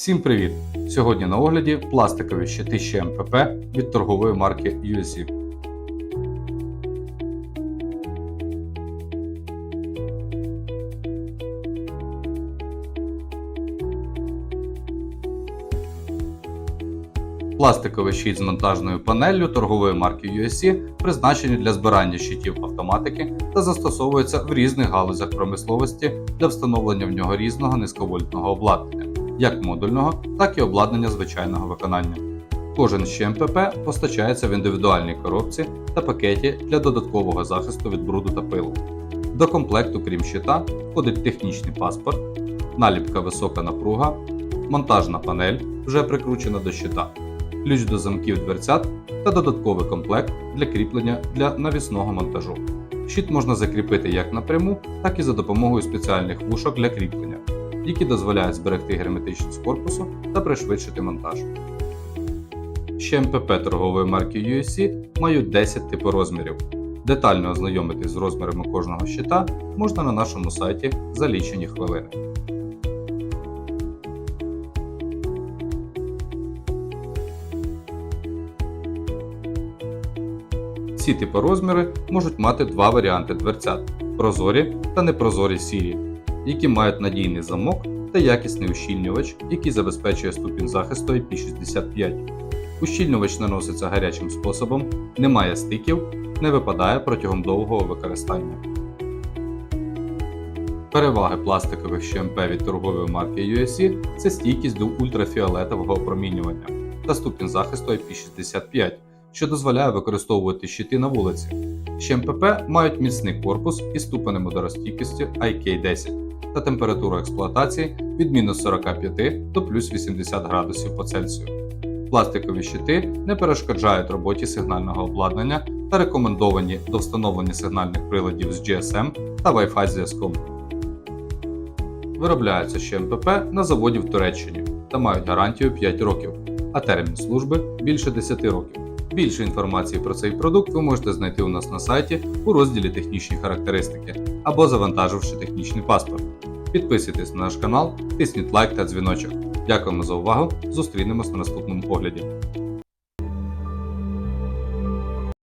Всім привіт! Сьогодні на огляді пластикові щити ще МПП від торгової марки USC. Пластиковий щит з монтажною панеллю торгової марки USC призначені для збирання щитів автоматики та застосовується в різних галузях промисловості для встановлення в нього різного низьковольтного обладнання, як модульного, так і обладнання звичайного виконання. Кожен ще МПП постачається в індивідуальній коробці та пакеті для додаткового захисту від бруду та пилу. До комплекту, крім щита, входить технічний паспорт, наліпка висока напруга, монтажна панель, вже прикручена до щита, ключ до замків дверцят та додатковий комплект для кріплення для навісного монтажу. Щит можна закріпити як напряму, так і за допомогою спеціальних вушок для кріплення, які дозволяють зберегти герметичність корпусу та пришвидшити монтаж. Ще МПП торгової марки USC мають 10 типу розмірів. Детально ознайомитись з розмірами кожного щита можна на нашому сайті за лічені хвилини. Ці типи розміри можуть мати два варіанти дверцят прозорі та непрозорі сірі, які мають надійний замок та якісний ущільнювач, який забезпечує ступінь захисту IP65. Ущільнювач наноситься гарячим способом, не має стиків, не випадає протягом довгого використання. Переваги пластикових ЩМП від торгової марки USC – це стійкість до ультрафіолетового опромінювання та ступінь захисту IP65, що дозволяє використовувати щити на вулиці. ЩМПП мають міцний корпус із ступенем водорозстійкості IK10 та температуру експлуатації від мінус 45 до плюс 80 градусів по Цельсію. Пластикові щити не перешкоджають роботі сигнального обладнання та рекомендовані до встановлення сигнальних приладів з GSM та Wi-Fi зв'язком. Виробляються ще МПП на заводі в Туреччині та мають гарантію 5 років, а термін служби більше 10 років. Більше інформації про цей продукт ви можете знайти у нас на сайті у розділі Технічні характеристики або завантаживши технічний паспорт. Підписуйтесь на наш канал, тисніть лайк та дзвіночок. Дякуємо за увагу! Зустрінемось на наступному огляді.